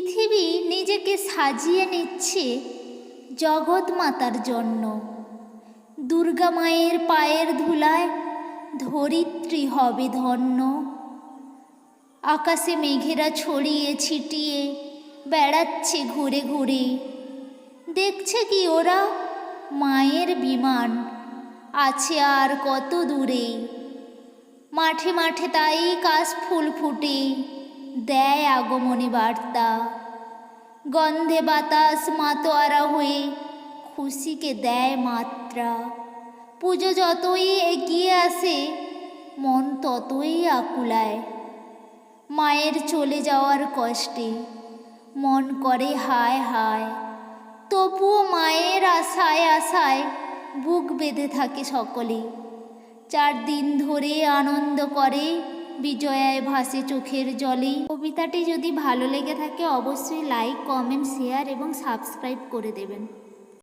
পৃথিবী নিজেকে সাজিয়ে নিচ্ছে জগৎ মাতার জন্য। দুর্গা মায়ের পায়ের ধুলায় ধরিত্রী হবে ধন্য। আকাশে মেঘেরা ছড়িয়ে ছিটিয়ে বেড়াচ্ছে ঘুরে ঘুরে। দেখছে কি ওরা? মায়ের বিমান। আছে আর কত দূরে। মাঠে মাঠে তাই কাশ ফুল ফুটে। দেয় আগমনী বার্তা। গন্ধে বাতাস মাতোয়ারা হয়ে খুশিকে দেয় মাত্রা। পুজো যতই এগিয়ে আসে, মন ততই আকুলায়। মায়ের চলে যাওয়ার কষ্টে মন করে হায় হায়। তবুও মায়ের আশায় আশায় বুক বেঁধে থাকে সকলে। চার দিন ধরে আনন্দ করে বিজয়ায় ভাসে চোখের জলে। কবিতাটি যদি ভালো লেগে থাকে, অবশ্যই লাইক কমেন্ট শেয়ার এবং সাবস্ক্রাইব করে দেবেন।